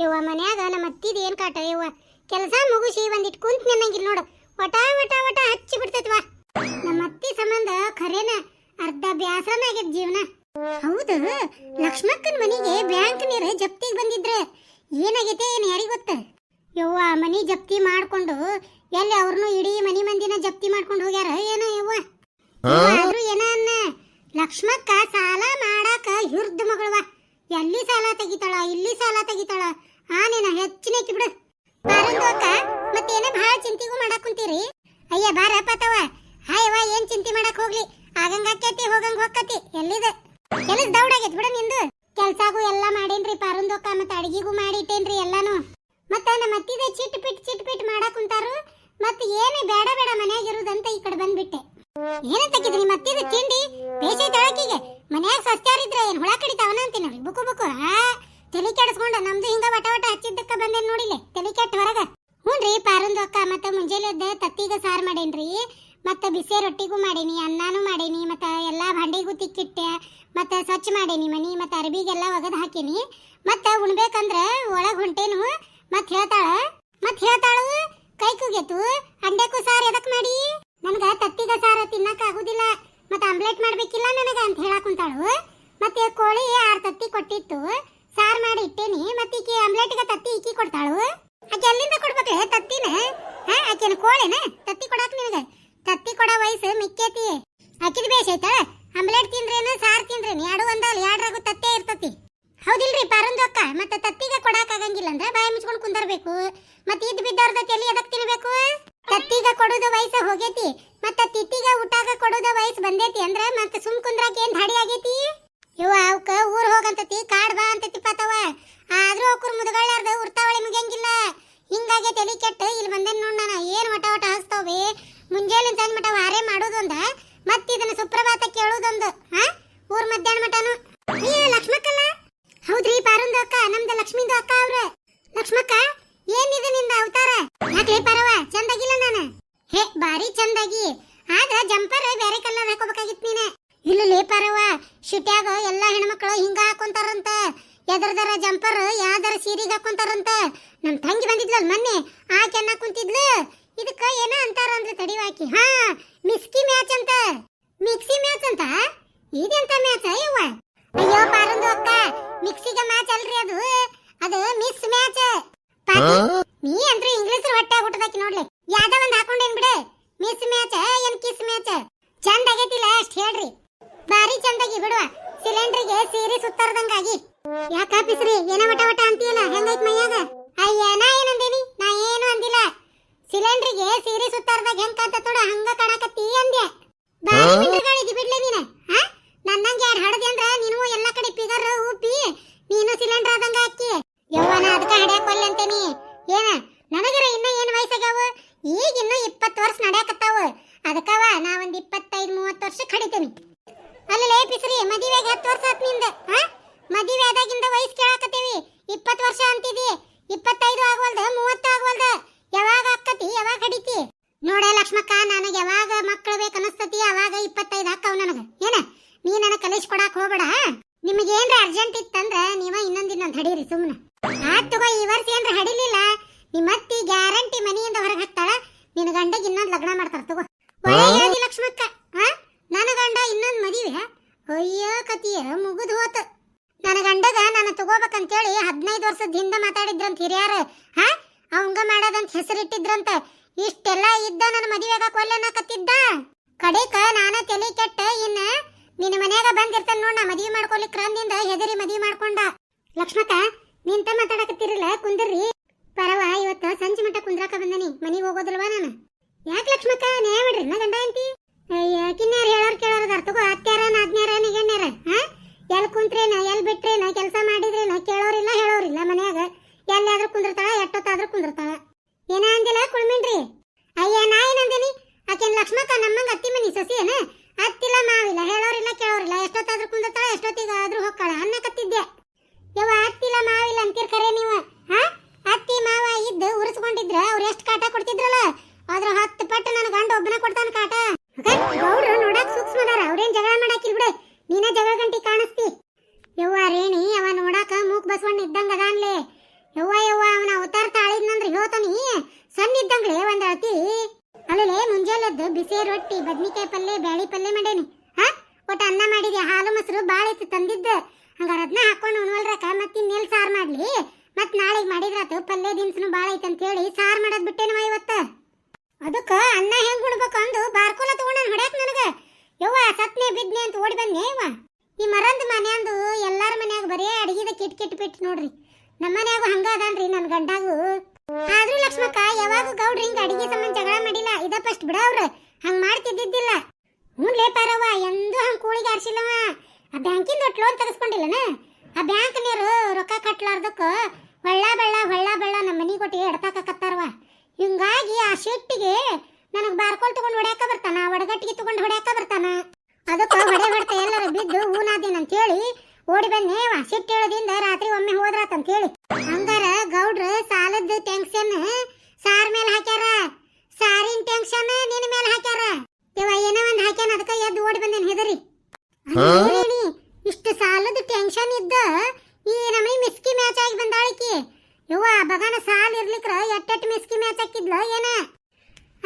ಯವ್ವ, ಮನ್ಯಾಗ ನಮ್ಮ ಅತ್ತಿದ ಏನ್ ಕಾಟ ಯವ್ವ? ಕೆಲಸ ಮುಗಿಸಿ ಒಂದಿಟ್ ಕುಂತ ನಿನ್ನಂಗಿಲ್ಲ ನೋಡು. ವಟ ವಟ ವಟ ಹಚ್ಚಿ ಬಿಡ್ತೈತ್ವ? ನಮ್ಮ ಅತ್ತಿ ಸಂಬಂಧ ಖರೇನ ಅರ್ಧ ಬ್ಯಾಸರನ ಆಗೈತ್ ಜೀವನ. ಹೌದು, ಲಕ್ಷ್ಮಕ್ಕನ ಮನೆಗೆ ಬ್ಯಾಂಕ್ ನೀರು ಜಪ್ತಿಗೆ ಬಂದಿದ್ರೆ ಏನಾಗೈತೆ ಏನ್ ಯಾರಿಗ್ ಗೊತ್ತ ಯವ್ವ ಮನಿ ಜಪ್ತಿ ಮಾಡ್ಕೊಂಡು ಎಲ್ಲಿ ಅವ್ರನ್ನು ಇಡೀ ಮನಿ ಮಂದಿನ ಜಪ್ತಿ ಮಾಡ್ಕೊಂಡು ಹೋಗ್ಯಾರ ಏನೋ ಯವ್ವ ಆದ್ರೂ ಏನ ಅನ್ನ ಲಕ್ಷ್ಮಕ್ಕ ಸಾಲ ಮಾಡಾಕ ಹಿರ್ದ ಮಗಳವ ಎಲ್ಲಿ ಸಾಲ ತೆಗಿತಾಳ ಇಲ್ಲಿ ಸಾಲ ತೆಗಿತಾಳ ಆನೇನ ಹೆಚ್ಚಿನ ಬಿಡು ಬಾರಂದು ಅಕ್ಕ ಮತ್ತೇನ ಭಾಳ ಚಿಂತಿಗೂ ಮಾಡಾಕ್ ಕುಂತೀರಿ ಅಯ್ಯ ಬಾರ ಪಾತವ ಹಾಯವ್ವ ಏನ್ ಚಿಂತೆ ಮಾಡಕ್ ಹೋಗ್ಲಿ ಆಗಂಗ ಆಕೇತಿ ಹೋಗಂಗ ಹೋಗತಿ ಎಲ್ಲಿದ ಕೆಲಸ ದೌಡಾಗೈತ್ ಬಿಡ ನಿಂದು ಕೆಲ್ಸಾಗೂ ಎಲ್ಲ ಮಾಡೇನ್ರಿ ಪಾರಂದೋಕ ಮತ್ತ ಅಡಿಗೆಗೂ ಮಾಡಿಟ್ಟೇನ್ರಿ ಎಲ್ಲಾನು ಮತ್ತ ನಮ್ಮ ಅತ್ತಿದ ಚಿಟ್ ಪಿಟ್ ಚಿಟ್ ಪಿಟ್ ಮಾಡಾಕ್ ಕುಂತಾರು ಮತ್ತ ಏನು ಬೇಡ ಬೇಡ ಮನ್ಯಾಗ ಇರುದಂತ ಈ ಕಡೆ ಬಂದ್ಬಿಟ್ಟೆ. ಏನಂತ ನಿಮ್ಮ ಮತ್ತಿದ ತಿಂಡಿ? ಬೇಸಿ ತಳಕಿಗೆ. ಮನ್ಯಾಗ ಇದ್ರೆ ಏನ್ ಹುಳ ಕಡಿತಾವನ ಅಂತೀನಿ ನೋಡಿ. ಬುಕು ಬುಕು. ಆ, ತಲೆ ಕೆಡಿಸ್ಕೊಂಡ ನಮ್ದು ಹಿಂಗ ವಟ ವಟ ಹಚ್ಚಿದ್ದಕ್ಕ ಬಂದೇನ್ ನೋಡಿಲೆ? ತಲೆ ಕೆಟ್ಟ ಹೊರಗ. ಹ್ಞೂನ್ರಿ ಪಾರಂದು ಅಕ್ಕ ಮತ್ತ ಮುಂಜಾನೆ ತತ್ತಿಗ ಸಾರ್ ಮಾಡೇನ್ರಿ. ಮತ್ತ ಬಿಸಿ ರೊಟ್ಟಿಗೂ ಮಾಡೇನಿ, ಅನ್ನಾನು ಮಾಡೇನಿ, ಮತ್ತ ಎಲ್ಲಾ ಭಾಂಡೆಗೂ ತಿಕ್ಕಿಟ್ಟೆ, ಮತ್ತ ಸ್ವಚ್ಛ ಮಾಡೇನಿ ಮನಿ, ಮತ್ತ ಅರ್ಬಿಗೆಲ್ಲ ಒಗದ್ ಹಾಕೀನಿ. ಮತ್ತ ಉಣ್ಬೇಕಂದ್ರ ಒಳಗ್ ಹೊಂಟೇನು, ಮತ್ ಹೇಳ್ತಾಳ. ಮತ್ ಹೇಳ್ತಾಳು ಕೈ ಕುಗೆತು ಅಂಡೆಕು ಸಾರ್ ಎದಕ್ ಮಾಡಿ? ನನಗ ತತ್ತಿಗ ಸಾರ ತಿನ್ನಕ್ ಆಗುದಿಲ್ಲ. ಮತ್ತ ಆಮ್ಲೆಟ್ ಮಾಡ್ಬೇಕಿಲ್ಲ ನನಗ ಅಂತ ಹೇಳಕ್ ಕುಂತಾಳು. ಮತ್ತೆ ಕೋಳಿ ಆರ್ ತತ್ತಿ ಕೊಟ್ಟಿತ್ತು. ಸಾರ್ ಮಾಡಿ ಇಟ್ಟೇನಿ. ಮತ್ತೆ ಈಕಿ ಆಮ್ಲೆಟ್ಗ ತತ್ತಿ ಈಕಿ ಕೊಡ್ತಾಳು. ಆಕೆ ಎಲ್ಲಿಂದ ಕೊಡ್ಬೇಕ್ಲೆ ತತ್ತಿನ? ಹಾ, ಆಕೆನ ಕೋಳಿನ? ತತ್ತಿ ಕೊಡಾಕ್ ನಿನಗ? ತತ್ತಿ ಕೊಡೋ ವಯಸ್ಸು ಮಿಕ್ಕೇತಿ. ಆಕಿದ ಬೇಷ ಐತಾಳ ಆಮ್ಲೆಟ್ ತಿಂದ್ರೇನು, ಸಾರ್ ತಿಂದ್ರೇನು? ಎರಡು ಒಂದಲ್ಲ ಎರಡ್ರಾಗು ತತ್ತೇ ಇರ್ತತಿ. ಹೌದಿಲ್ರಿ ಪಾರಂದು ಅಕ್ಕ? ಮತ್ತೆ ತತ್ತಿಗೆ ಕೊಡಾಕ ಆಗಂಗಿಲ್ಲ ಅಂದ್ರೆ ಬಾಯಿ ಮುಚ್ಕೊಂಡು ಕುಂದರ್ಬೇಕು. ಮತ್ತೆ ಇದ್ ಬಿದ್ದವ್ರದ ತಲೆ ಅದಕ್ಕೆ ಕೊಡೋದು ವಯಸ್ಸ ಹೋಗೈತಿ, ಮತ್ತ ತಿತ್ತಿಗ ಊಟಾಗ ಕೊಡೋದು ವಯಸ್ಸ ಬಂದೇತಿ ಅಂದ್ರ ಮತ್ತೆ ಸುಮ್ ಕುಂದ್ರಾಕ ಏನ್ ಧಾಡಿ ಆಗೇತಿ? ಇವ ಅವಕ್ಕ ಊರ್ ಹೋಗಂತತಿ, ಕಾಡ್ ಬಾ ಅಂತ ಪಾತವ ಆದ್ರೂ ಅವಕ್ರ ಮುದಗಳ್ಳಾರ್ದ ಉರ್ತಾವಳಿ ಮುಗಿಯಂಗಿಲ್ಲ. ಹಿಂಗಾಗೆ ತಲಿ ಕೆಟ್ಟ, ಇಲ್ಲಿ ಬಂದೇನ್ ನೋಡ್ ನಾನು, ಏನ್ ವಟ ವಟ ಹಸ್ತಾವೆ? ಮುಂಜಾನೆ ತಂದ್ ಮಟ ವಾರೆ ಮಾಡೋದೊಂದ, ಮತ್ತ ಇದನ್ನ ಸುಪ್ರಭಾತ ಕೇಳೋದೊಂದು, ಹಾ? ಊರ್ ಮಧ್ಯಾಹ್ನ ಮಟನು. ಏ ಲಕ್ಷ್ಮಕ್ಕಲ್ಲ ಹೌದ್ರಿ, ಪಾರಂದು ಅಕ್ಕ, ನಮ್ದು ಲಕ್ಷ್ಮಿಂದು ಅಕ್ಕ ಅವ್ರ. ಲಕ್ಷ್ಮಕ್ಕ ಏನಿದೆ ನಿಂದ ಅವತಾರ? ಯಾಕೆ ಪರವ, ಚಂದಾಗಿಲ್ಲ ನಾನು? ಹೇ ಬಾರಿ ಚಂದಾಗಿ. ಆದ್ರ ಜಂಪರ್ ಬೇರೆ ಕಲರ್ ಹಾಕೋಬೇಕಾಗಿತ್ ನೀನೆ. ಇಲ್ಲ ಲೇಪಾರವ ಶಿಟ್ಯಾಗ ಎಲ್ಲಾ ಹೆಣ್ಮಕ್ಳು ಹಿಂಗ ಹಾಕೊಂತಾರಂತ. ಎದರ್ದರ ಜಂಪರ್ ಯಾವ್ದಾರ ಸೀರೆಗೆ ಹಾಕೊಂತಾರಂತ. ನಮ್ ತಂಗಿ ಬಂದಿದ್ಲಲ್ ಮೊನ್ನೆ ಆಕೆ ಅನ್ನ ಕುಂತಿದ್ಲು. ಇದಕ್ಕ ಏನ ಅಂತಾರ ಅಂದ್ರೆ ತಡಿವಾಕಿ ಹಾ ಮಿಸ್ಕಿ ಮ್ಯಾಚ್ ಅಂತ. ಮಿಕ್ಸಿ ಮ್ಯಾಚ್ ಅಂತ? ಇದೆಂತ ಮ್ಯಾಚ್ ಯವ್ವ? ಅಯ್ಯೋ ಪಾರಂದು ಅಕ್ಕ ಮಿಕ್ಸಿಗೆ ಮ್ಯಾಚ್ ಅಲ್ರಿ ಅದು. ಅದು ಮಿಸ್ ಮ್ಯಾಚ್. ನೀ ಅಂದ್ರೆ ಇಂಗ್ಲಿಷ್ ಹೊಟ್ಟೆ ಹುಟ್ಟದಾಕಿ ನೋಡ್ಲಿ. ಯಾವ್ದ ಒಂದ್ ಹಾಕೊಂಡೇನ್ ಬಿಡು. ಮಿಸ್ ಮ್ಯಾಚ್ ಏನ್ ಕಿಸ್ ಮ್ಯಾಚ್ ಚಂದ ಆಗೈತಿಲ್ಲ ಅಷ್ಟ್ ಹೇಳ್ರಿ. ಬಾರಿ ಚಂದಾಗಿ ಬಿಡುವ. ಸಿಲಿಂಡ್ರಿಗೆ ಸೀರಿ ಸುತ್ತಾರದಂಗಾಗಿ. ಯಾಕ ಪಿಸ್ರಿ ಏನ ವಟ ವಟ ಅಂತೀಯಲ್ಲ ಹೆಂಗೈತ್ ಮೈಯಾಗ? ಅಯ್ಯ ನಾ ಏನಂದೇನಿ ನಾ ಏನು ಅಂದಿಲ್ಲ. ಸಿಲಿಂಡ್ರಿಗೆ ಸೀರಿ ಸುತ್ತಾರ್ದಾಗ ಹೆಂಗ ಕಾಂತ ತೋಡ ಹಂಗ ಕಾಣಕತ್ತಿ ಅಂದ್ಯ. ಬಾರಿ ಮಿಂಡ್ರಗಳಿದಿ ಬಿಡ್ಲೆ ನೀನ ಹಾ? ನನ್ನಂಗೆ ಯಾರು ಹಡದಿ ಅಂದ್ರ ನೀನು ಎಲ್ಲ ಕಡೆ ಪಿಗರ್ ಉಪ್ಪಿ ನೀನು ಸಿಲಿಂಡರ್ ಆದಂಗ ಅಕ್ಕಿ ಯವ್ವನ ಅದಕ್ಕ ಹಡ್ಯಾಕ ಒಲ್ಲೆ ಅಂತೇನಿ. ಏನ ನನಗರ ಈಗ ಇನ್ನು ಇಪ್ಪತ್ತು ವರ್ಷ ನಡೆಯಕತ್ತಾವ. ಅದಕ್ಕವ ನಾ ಒಂದ್ ಇಪ್ಪತ್ತೈದು, ಮೂವತ್ತು ವರ್ಷ ಕಡಿತೇನಿ. ಅಲ್ಲೇ ಪಿಸ್ರಿ, ಮದುವೆಗೆ ಹತ್ತು ವರ್ಷ ಆತ್ನಿಂದ ಮದುವೆ ಆದಾಗಿಂದ ವಯಸ್ಸು ಕೇಳಾಕತ್ತೇವಿ. ಇಪ್ಪತ್ತು ವರ್ಷ ಅಂತಿದಿ. ಇಪ್ಪತ್ತೈದು ಆಗವಲ್ದ, ಮೂವತ್ತು ಆಗವಲ್ದ. ಯಾವಾಗ ಆಕತಿ ಯಾವಾಗ ಹಡಿತಿ ನೋಡ ಲಕ್ಷ್ಮಕ್ಕ, ನನಗೆ ಯಾವಾಗ ಮಕ್ಕಳು ಬೇಕನ್ನಿಸ್ತತಿ ಅವಾಗ ಇಪ್ಪತ್ತೈದು ಹಾಕವ್ ನನಗ ಏನ ನೀ ನನಗೆ ಕಲಿಸ್ಕೊಡಾಕ್ ಹೋಗ್ಬೇಡ ನಿಮಗೆ ಏನ್ರ ಅರ್ಜೆಂಟ್ ಇತ್ತಂದ್ರ ನೀವ ಇನ್ನೊಂದ್ ಇನ್ನೊಂದ್ ಹಡೀರಿ ಸುಮ್ಮನೆ ಆತ್ ತಗೋ ಈ ವರ್ಷ ಏನ್ರ ಹಡಿಲಿಲ್ಲ ನಿಮ್ಮ ಅತ್ತಿ ಗ್ಯಾರಂಟಿ ಮನೆಯಿಂದ ಹೊರಗೆ ಹಾಕ್ತಾಳ ನಿನ್ನ ಗಂಡಗೆ ಇನ್ನೊಂದ್ ಲಗ್ನ ಮಾಡ್ತಾರ ತಗೋ ಒಳ್ಳೆ ಹೇಳ್ದಿ ಲಕ್ಷ್ಮಕ್ಕ ಹಾ ನನ್ನ ಗಂಡ ಇನ್ನೊಂದ್ ಮದುವೆ ಅಯ್ಯೋ ಕತಿಯ ಮುಗಿದು ಹೋತ. ನನ್ನ ಗಂಡಗ ನಾನು ತಗೋಬೇಕಂತೇಳಿ ಹದಿನೈದು ವರ್ಷದ ಹಿಂದೆ ಮಾತಾಡಿದ್ರಂತ ಹಿರಿಯರ. ಹಾ, ಅವಂಗ ಮಾಡೋದಂತ ಹೆಸರಿಟ್ಟಿದ್ರಂತ. ಇಷ್ಟೆಲ್ಲ ಇದ್ದ ನನ್ನ ಮದುವೆಗ ಕೊಲ್ಲನಕತ್ತಿದ್ದ ಕಡೆಕ ನಾನ ತಲೆ ಕೆಟ್ಟ, ಇನ್ನ ನಿನ್ನ ಮನ್ಯಾಗ ಬಂದಿರ್ತಾನ ನೋಡ ಮದುವೆ ಮಾಡ್ಕೊಲಿಕ್ ಅಂದಿಂದ ಹೆದರಿ ಮದುವೆ ಮಾಡ್ಕೊಂಡ. ಲಕ್ಷ್ಮಕ ನಿಂತ ಮಾತಾಡಕತ್ತಿರಲ್ಲ ಕುಂದ್ರಿ. ಪರವ, ಇವತ್ತ ಸಂಜೆ ಮಟ್ಟ ಕುಂದ್ರಾಕ ಬಂದನಿ, ಮನೆಗೆ ಹೋಗೋದಿಲ್ವಾ ನಾನು? ಯಾಕೆ ಲಕ್ಷ್ಮಕ್ಕ, ನ್ಯಾಯ ಮಾಡ್ರಿ, ನಾ ಗಂಡ ಅಂತಿ ಅಯ್ಯ ಹೇಳೋರು ಹೇಳೋರ್ ಕೇಳೋರ್ ಅರ್ಥಕೋ ಅತ್ಯಾರ ನಾದ್ನ್ಯಾರ ನಿಗಣ್ಯಾರ ಹಾ? ಎಲ್ ಕುಂತ್ರೇನ, ಎಲ್ ಬಿಟ್ರೇನ, ಕೆಲಸ ಮಾಡಿದ್ರೇನ, ಕೇಳೋರಿಲ್ಲ, ಹೇಳೋರಿಲ್ಲ ಮನ್ಯಾಗ. ಎಲ್ಲಾದ್ರೂ ಕುಂದಿರ್ತಾಳ, ಎಷ್ಟೊತ್ತಾದ್ರೂ ಕುಂದಿರ್ತಾಳ. ಏನ ಅಂದಿಲ್ಲ ಕುಳ್ಮಿನ್ರಿ ಅಯ್ಯ, ನಾ ಏನಂದೇನಿ ಆಕೆನ್ ಲಕ್ಷ್ಮಕ್ಕ, ನಮ್ಮಂಗ ಅತ್ತಿ ಮನಿ ಸಸಿ ಏನ ಅತ್ತಿಲ್ಲ, ಮಾವಿಲ್ಲ, ಹೇಳೋರಿಲ್ಲ, ಕೇಳೋರಿಲ್ಲ. ಎಷ್ಟೊತ್ತಾದ್ರೂ ಕುಂದಿರ್ತಾಳ, ಎಷ್ಟೊತ್ತಿಗಾದ್ರೂ ಹೊಕ್ಕಾಳ. ಅನ್ನಕತ್ತಿದ್ದೆ ಯವ್ವ, ಅತ್ತಿಲ್ಲ, ಮಾವಿಲ್ಲ ಅಂತೀರ್ ಕರೆ ನೀವು? ಹಾ? ಅತ್ತಿ, ಮಾವ ಇದ್ದು, ಉರಿಸ್ಕೊಂಡಿದ್ರ, ಅವ್ರು ಎಷ್ಟು ಕಾಟ ಕೊಡ್ತಿದ್ರಲ್ಲ? ಅದ್ರ ಹತ್ತು ಪಟ್ಟು ನನ್ನ ಗಂಡ ಒಬ್ಬನ ಕೊಡ್ತಾನ ಕಾಟ. ಗೌಡ್ರು, ನೋಡಕ್ ಸೂಕ್ಷ್ಮದಾರ. ಅವ್ರೇನ್ ಜಗಳ ಮಾಡಾಕಿಲ್ ಬಿಡು. ನೀನ ಜಗಳ ಗಂಟಿ ಕಾಣಿಸ್ತಿ. ಯವ್ವ ರೇಣಿ, ಅವ ನೋಡಾಕ ಮೂಕ್ ಬಸವಣ್ಣ ಇದ್ದಂಗ ಅದಾನ್ಲೆ. ಯವ್ವ ಯವ್ವ, ಅವನ ಅವತಾರ ತಾಳಿದ್ನಂದ್ರ ಹೇಳ್ತಾನಿ. ಸಣ್ಣ ಇದ್ದಂಗ್ಲೆ ಒಂದ್ ಅತಿ ಅಲ್ಲೇ ಮುಂಜಾನೆದ್ದು ಬಿಸಿ ರೊಟ್ಟಿ, ಬದ್ನಿಕಾಯಿ ಪಲ್ಲೆ, ಬ್ಯಾಳಿ ಪಲ್ಲೆ ಮಾಡೇನಿ ಹಾ ಒಟ್ಟು ಅನ್ನ ಮಾಡಿದೆ ಹಾಲು ಮೊಸರು ಬಾಳ ಇತ್ತು ತಂದಿದ್ದ ಹಂಗಾರ ಅದನ್ನ ಹಾಕೊಂಡು ಉಣ್ವಲ್ರಕ ಮತ್ ಇನ್ನೆಲ್ ಸಾರ್ ಮಾಡ್ಲಿ ಮತ್ ನಾಳೆಗ್ ಮಾಡಿದ್ರಾತು ಪಲ್ಯ ದಿನ್ಸನು ಬಾಳ ಐತೆ ಅಂತ ಹೇಳಿ ಸಾರ್ ಮಾಡೋದ್ ಬಿಟ್ಟೇನವ ಇವತ್ತ ಅದಕ್ಕ ಅನ್ನ ಹೆಂಗ್ ಉಣ್ಬೇಕು ಅಂದು ಬಾರ್ಕೋಲ ತಗೊಂಡ್ ಹೊಡ್ಯಾಕ್ ನನಗ ಯವ್ವ ಸತ್ನೆ ಬಿದ್ನೆ ಅಂತ ಓಡಿ ಬಂದೆ ಯವ್ವ ಈ ಮರಂದ್ ಮನ್ಯಾಂದು ಎಲ್ಲಾರ ಮನ್ಯಾಗ ಬರೇ ಅಡಿಗೆದ ಬಿಟ್ಟು ನೋಡ್ರಿ. ನಮ್ಮ ಮನ್ಯಾಗ ಹಂಗ ಅದಾನ್ರಿ ನನ್ ಗಂಡಾಗು. ಆದ್ರೂ ಲಕ್ಷ್ಮಕ್ಕ, ಯಾವಾಗ ಗೌಡ್ರಿ ಹಿಂಗ ಅಡಿಗೆ ಸಂಬಂಧ ಜಗಳ ಮಾಡಿಲ್ಲ. ಇದ ಫಸ್ಟ್ ಬಿಡ ಅವ್ರ. ಹಂಗ್ ಮಾಡ್ತಿದ್ದಿದ್ದಿಲ್ಲ. ಹ್ಞೂ ಲೇಪಾರವ್ವ ಎಂದೂ ಹಂಗ ಕೂಳಿಗೆ ಆರ್ಸಿಲ್ಲವ ಆ ಬ್ಯಾಂಕಿಂದ ಒಟ್ಟು ಲೋನ್ ತೆಗೆಸ್ಕೊಂಡಿಲ್ಲನ? ಆ ಬ್ಯಾಂಕ್ನರು ರೊಕ್ಕ ಕಟ್ಲಾರ್ದಕ್ಕ ಹೊಳ್ಳ ಬೆಳ್ಳ ಹೊಳ್ಳ ಬೆಳ್ಳ ನಮ್ಮ ಮನಿ ಕೊಟ್ಟು ಎಡ್ತಾಕತ್ತಾರವ ಹಿಂಗಾಗಿ ಆ ಶೆಟ್ಟಿಗೆ ನನಗೆ ಬಾರ್ಕೋಲ್ ತಗೊಂಡು ಹೊಡ್ಯಾಕ ಬರ್ತಾನ, ಒಡಗಟ್ಟಿಗೆ ತಗೊಂಡು ಹೊಡ್ಯಾಕ ಬರ್ತಾನ. ಅದಕ್ಕ ಹೊಡೆ ಹೊಡ್ತ ಎಲ್ಲರೂ ಬಿದ್ದು ಹೇಳಿ ಓಡಿ ಬನ್ನಿ ಸಿಟ್ಟು ಹೇಳೋದಿಂದ ರಾತ್ರಿ ಒಮ್ಮೆ ಹೋದ್ರಾತ್ ಅಂತ ಹೇಳಿ. ಹಂಗಾರ ಗೌಡ್ರ ಸಾಲದ ಟೆನ್ಷನ್ ಸಾರ್ ಮೇಲೆ ಹಾಕ್ಯಾರ. ಸಾರಿನ ಟೆನ್ಷನ್ ನಿನ್ನ ಮೇಲೆ ಹಾಕ್ಯಾರ. ಇವ ಏನೋ ಒಂದ್ ಹಾಕ್ಯಾನ ಅದಕ್ಕ ಎದ್ದು ಓಡಿ ಬಂದೇನ್ ಹೆದರಿ? ಇಷ್ಟು ಸಾಲದ ಟೆನ್ಷನ್ ಇದ್ದ ಈ ನಮಗೆ ಮಿಸ್ಕಿ ಮ್ಯಾಚ್ ಆಗಿ ಬಂದಾಳಿಕಿ. ಇವ ಬಗಾನ ಸಾಲ ಇರ್ಲಿಕ್ರ ಎಟ್ಟೆಟ್ ಮಿಸ್ಕಿ ಮ್ಯಾಚ್ ಹಾಕಿದ್ಲ ಏನ?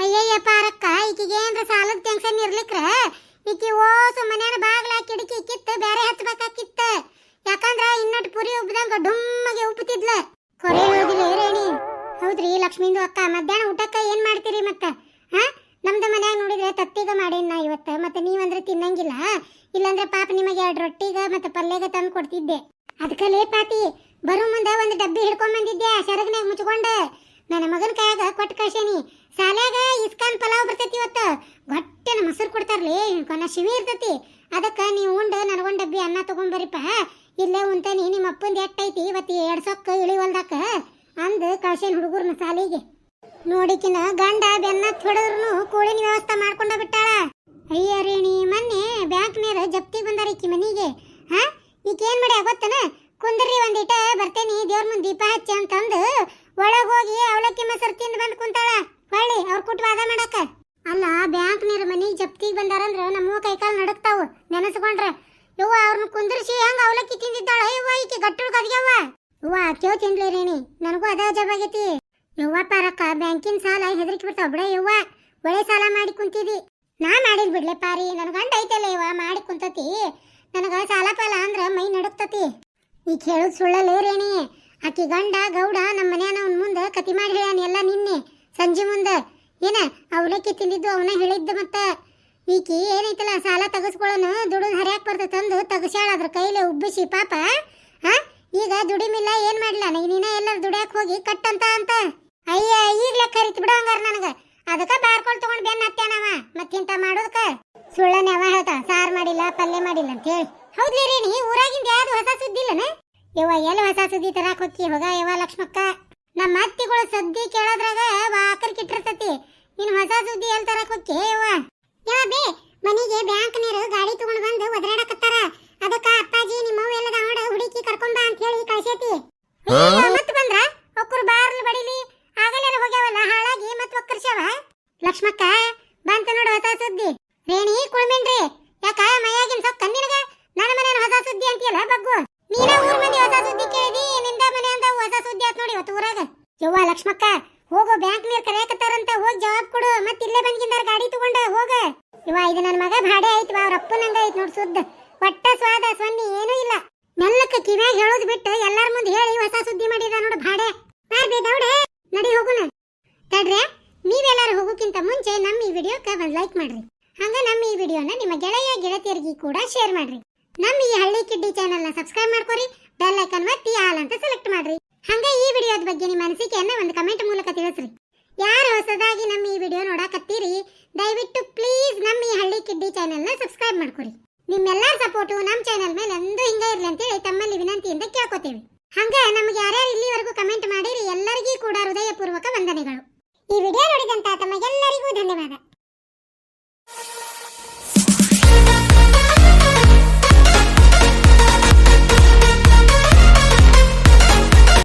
ಅಯ್ಯಯ್ಯ ಪಾರಕ್ಕ ಈಕಿಗೆ ಏನ್ರ ಸಾಲದ ಟೆನ್ಷನ್ ಇರ್ಲಿಕ್ರ? ಈಕಿ ಓಸು ಮನ್ಯಾನ ಬಾಗ್ಲಾಕಿ ಕಿತ್ತ ಬೇರೆ ಹಚ್ಬೇಕಾಕಿತ್ತ. ಎರಡು ರೊಟ್ಟಿಗ ಮತ್ತೆ ಪಲ್ಯಗ ತಂದು ಕೊಡ್ತಿದ್ದೆ. ಅದಕ್ಕೆ ಲೇಪಾತಿ ಬರೋ ಮುಂದೆ ಒಂದು ಡಬ್ಬಿ ಹಿಡ್ಕೊಂಡ್ ಬಂದಿದ್ದೆ ಸೆರಗನ್ಯಾಗ ಮುಚ್ಕೊಂಡು? ನನ್ನ ಮಗನ ಕೈಯಾಗ ಕೊಟ್ಟು ಕಳ್ಸೇನಿ. ಸಾಲ್ಯಾಗ ಇಸ್ಕಾನ್ ಪಲಾವ್ ಬರ್ತೈತಿ ಇವತ್ತು. ಹೊಟ್ಟೆನ ಮೊಸರು ಕೊಡ್ತಾರಲಿ ಕೊನ ಶಿವಿ ಇರ್ತೈತಿ. ಅದಕ್ಕ ನೀವು ಉಂಡು, ನನಗೊಂದು ಡಬ್ಬಿ ಅನ್ನ ತೊಗೊಂಬರಿಪ್ಪ. ಇಲ್ಲೇ ಉಂತಾನಿ, ನಿಮ್ಮ ಅಪ್ಪಂದು ಎಟ್ಟೈತಿ ಇವತ್ತು ಎಡ್ಸೊಕ್ಕ ಇಳಿವಲ್ದಾಕ ಅಂದು ಕಳ್ಸೇನಿ ಹುಡುಗರ್ನ ಸಾಲಿಗೆ. ನೋಡಿಕಿನ ಗಂಡ ಬೆನ್ನ ಹೊಡೆದ್ರು ಕೋಳಿನ ವ್ಯವಸ್ಥೆ ಮಾಡ್ಕೊಂಡ ಬಿಟ್ಟಾಳ. ಅಯ್ಯ ರೇಣಿ ಮೊನ್ನೆ ಬ್ಯಾಂಕ್ನೇರ ಜಪ್ತಿ ಬಂದಾರ ಈಕಿ ಮನಿಗೆ. ಹಾ? ಈಕ ಏನು ಮಾಡ್ಯಾ ಗೊತ್ತನ? ಕುಂದ್ರಿ ಒಂದಿಟ ಬರ್ತೇನಿ, ದೇವ್ರ ಮುಂದೆ ದೀಪ ಹಚ್ಚಿ ಅಂತಂದು ಒಳಗೆ ಹೋಗಿ ಅವಲಕ್ಕಿ ಮೊಸರು ತಿಂದು ಬಂದು ಕುಂತಾಳ. ಹೊಳ್ಳಿ, ಅವ್ರ ಕುಟ್ ವಾದ ಮಾಡಕ. ಅಲ್ಲ ಬ್ಯಾಂಕ್ನೇರ ಮನಿಗೆ ಜಪ್ತಿಗೆ ಬಂದಾರಂದ್ರ ನಮ್ಮ ಕೈಕಾಲು ನಡಕ್ತಾವು ನೆನಸ್ಕೊಂಡ್ರ. ಯವ್ವ ಅವ್ರನ್ನ ಕುಂದ್ರಿಸಿ ಹಂಗ ಅವಲಕ್ಕಿ ತಿಂದಿದ್ದಾಳ? ಯವ್ವ, ಈಕಿ ಗಟ್ಟಳು ಕದ್ಯವ್ವ ಯವ್ವ ಕೇವ್ ತಿನ್ಲಿ ರೇಣಿ ನನಗೂ ಅದ ಜಬಾಗೈತಿ ಯವ್ವ ಪಾರಕ್ಕ ಬ್ಯಾಂಕಿನ ಸಾಲ ಹೆದರಿಕೆ ಬಿಡ್ತಾವ ಬಿಡ ಯವ್ವ. ಒಳ್ಳೆ ಸಾಲ ಮಾಡಿ ಕುಂತಿದಿ. ನಾ ಮಾಡಿಲ್ ಬಿಡ್ಲೆ ಪಾರಿ. ನನ್ ಗಂಡ ಐತಲ್ಲ ಇವ, ಮಾಡಿ ಕುಂತತಿ. ನನಗ ಸಾಲ ಪಾಲ ಅಂದ್ರ ಮೈ ನಡುಕ್ತತಿ ನೀ ಕೇಳು ಸುಳ್ಳಲ್ಲೇ ರೇಣಿ. ಆಕಿ ಗಂಡ, ಗೌಡ ನಮ್ಮ ಮನ್ಯಾನ ಅವ್ನ ಮುಂದೆ ಕತಿ ಮಾಡಿ ಹೇಳ್ಯಾನ ಎಲ್ಲ ನಿನ್ನೆ, ಸಂಜೆ ಮುಂದೆ. ಏನ ಅವಲಕ್ಕಿ ತಿಂದಿದ್ದು, ಅವನ ಹೇಳಿದ್ದು ಮತ್ತ. ಈಕಿ ಏನೈತಲ್ಲ, ಸಾಲ ತಗಸ್ಕೊಳ್ಳೋನು ದುಡಿದು ಹರ್ಯಾಕ್ ಬರ್ತೈತೆ ಅಂದು ತಗಸ್ಯಾಳ ಅದ್ರ ಕೈಲಿ ಉಬ್ಬಿಸಿ ಪಾಪ. ಹಾ ಈಗ ದುಡಿಮಿಲ್ಲ, ಏನ್ ಮಾಡ್ಲ? ನೀನ ಎಲ್ಲ ದುಡ್ಯಾಕ್ ಹೋಗಿ ಕಟ್ಟಂತ ಅಂತ. ಅಯ್ಯ, ಈಗ್ಲೇ ಕರಿತ್ ಬಿಡು ಹಂಗಾರ ನನಗ. ಅದಕ್ಕ ಬಾರ್ಕೊಳ್ ತಗೊಂಡ್ ಬೆನ್ ಹತ್ಯಾನವ ಮತ್ತಿಂತ ಮಾಡೋದಕ್ಕ ಸುಳ್ಳನ್ ಯಾವ ಹೇಳ್ತಾ ಸಾರ್ ಮಾಡಿಲ್ಲ, ಪಲ್ಯ ಮಾಡಿಲ್ಲ ಅಂತ ಹೇಳಿ. ಹೌದ್ಲಿ ರೀ, ನೀ ಊರಾಗಿಂದ ಯಾವ್ದು ಹೊಸ ಸುದ್ದಿ ಇಲ್ಲನ? ಯವ್ವ, ಎಲ್ಲ ಹೊಸ ಸುದ್ದಿ ತರಾಕ್ ಹೊಕ್ಕಿ ಹೋಗ ಲಕ್ಷ್ಮಕ್ಕ. ನಮ್ಮ ಅತ್ತಿಗಳು ಸದ್ದಿ ಕೇಳೋದ್ರಾಗ ವಾಕರ್ ಕಿಟ್ಟಿರ್ತತಿ. ಇನ್ ಹೊಸ ಸುದ್ದಿ ಎಲ್ ತರಾಕ್ ಹೊಕ್ಕಿ ಯವ್ವ. ಯವ್ವ, ಬೇ, ಮನಿಗೆ ಬ್ಯಾಂಕ್ ನೀರು, ಗಾಡಿ ತಗೊಂಡ್ ಬಂದು ಒದರಾಡಕತ್ತಾರ. ಅದಕ್ಕ ಅಪ್ಪಾಜಿ ನಿಮ್ಮ ಎಲ್ಲ ಹುಡುಕಿ ಕರ್ಕೊಂಡ್ ಬಾ ಅಂತ ಹೇಳಿ ಕಳ್ಸೇತಿ. ಮತ್ ಬಂದ್ರ? ಒಕ್ಕರು ಬಾರ್ಲು ಬಡಿಲಿ ಆಗಲೆಲ್ಲ ಹೋಗ್ಯಾವಲ್ಲ ಹಾಳಾಗಿ ಮತ್ ಒಕ್ಕರ್ಸ್ಯಾವ ಲಕ್ಷ್ಮಕ್ಕ ಬಂತ ನೋಡು ಹೊಸ ಸುದ್ದಿ ರೇಣಿ ಕುಳ್ಮಿನ್ರಿ ಯಾಕ ಮೈಯಾಗಿನ ಸೊಕ್ಕ ನಿನಗ ನನ್ನ ಮನೆಯ ಹೊಸ ಸುದ್ದಿ ಅಂತೀಯಲ್ಲ ಬಗ್ಗು ನೀನ ಊರ್ ಮಂದಿ ಹೊಸ ಸುದ್ದಿ ಕೇಳಿದಿ ನಿಂದ ಮನೆ ಅಂದ ಹೊಸ ಸುದ್ದಿ ಆತ್ ನೋಡಿ ಇವತ್ತು ಊರಾಗ ಯವ್ವ ಲಕ್ಷ್ಮಕ್ಕ ಹೋಗು ಬ್ಯಾಂಕ್ ನೀರ್ ಕರೆಯಕತ್ತಾರಂತ ಹೋಗ್ ಜವಾಬ್ ಕೊಡು ಮತ್ ಇಲ್ಲೇ ಬಂದ್ಕಿಂದಾರ ಗಾಡಿ ತಗೊಂಡ, ಹೋಗ. ಇವ ಇದು ನನ್ನ ಮಗ ಭಾಡೆ ಐತಿ ಅವ್ರ ಅಪ್ಪನಂಗ ಐತಿ ನೋಡ್ ಸುದ್ದ. ಒಟ್ಟ ಸ್ವಾದ ಸೊನ್ನಿ ಏನೂ ಇಲ್ಲ. ಮೆಲ್ಲಕ್ಕ ಕಿವ್ಯಾಗ ಹೇಳೋದು ಬಿಟ್ಟು ಎಲ್ಲಾರ ಮುಂದೆ ಹೇಳಿ ಹೊಸ ಸುದ್ದಿ ಮಾಡಿದ ನೋಡು ಭಾಡೆ. ಬಾರ್ಬೇ ದೌಡೆ. ನಡಿ ಹೋಗೋಣ. ತಡ್ರೆ ನೀವೆಲ್ಲರೂ ಹೋಗೋಕ್ಕಿಂತ ಮುಂಚೆ ನಮ್ಮ ಈ ವಿಡಿಯೋಕ್ಕೆ ಒಂದು ಲೈಕ್ ಮಾಡ್ರಿ. ಹಂಗ ನಮ್ಮ ಈ ವಿಡಿಯೋನ ನಿಮ್ಮ ಗೆಳೆಯ, ಗೆಳತಿಯರಿಗೆ ಕೂಡ ಶೇರ್ ಮಾಡ್ರಿ. ನಮ್ಮ ಈ ಹಳ್ಳಿ ಕಿಡ್ಡಿ ಚಾನೆಲ್ನ ಸಬ್ಸ್ಕ್ರೈಬ್ ಮಾಡ್ಕೊರಿ, ಬೆಲ್ ಐಕನ್ ಒತ್ತಿ ಆಲ್ ಅಂತ ಸೆಲೆಕ್ಟ್ ಮಾಡ್ರಿ. ಹಂಗ ಈ ವಿಡಿಯೋದ ಬಗ್ಗೆ ನಿಮ್ಮ ಅನಿಸಿಕೆಯನ್ನ ಒಂದು ಕಮೆಂಟ್ ಮೂಲಕ ತಿಳಿಸ್ರಿ. ಯಾರು ಹೊಸದಾಗಿ ನಮ್ಮ ಈ ವಿಡಿಯೋ ನೋಡಕತ್ತೀರಿ, ದಯವಿಟ್ಟು ಪ್ಲೀಸ್ ನಮ್ಮ ಈ ಹಳ್ಳಿ ಕಿಡ್ಡಿ ಚಾನೆಲ್ನ ಸಬ್ಸ್ಕ್ರೈಬ್ ಮಾಡ್ಕೊರಿ. ನಿಮ್ಮೆಲ್ಲರ ಸಪೋರ್ಟು ನಮ್ಮ ಚಾನೆಲ್ ಮೇಲೆ ಎಂದೂ ಹಿಂಗೆ ಇರಲಿ ಅಂತೇಳಿ ತಮ್ಮಲ್ಲಿ ವಿನಂತಿಯಿಂದ ಕೇಳ್ಕೊತೀವಿ. ಹಂಗ ನಮ್ಗೆ ಯಾರ್ಯಾರು ಇಲ್ಲಿವರೆಗೂ ಕಮೆಂಟ್ ಮಾಡಿರಿ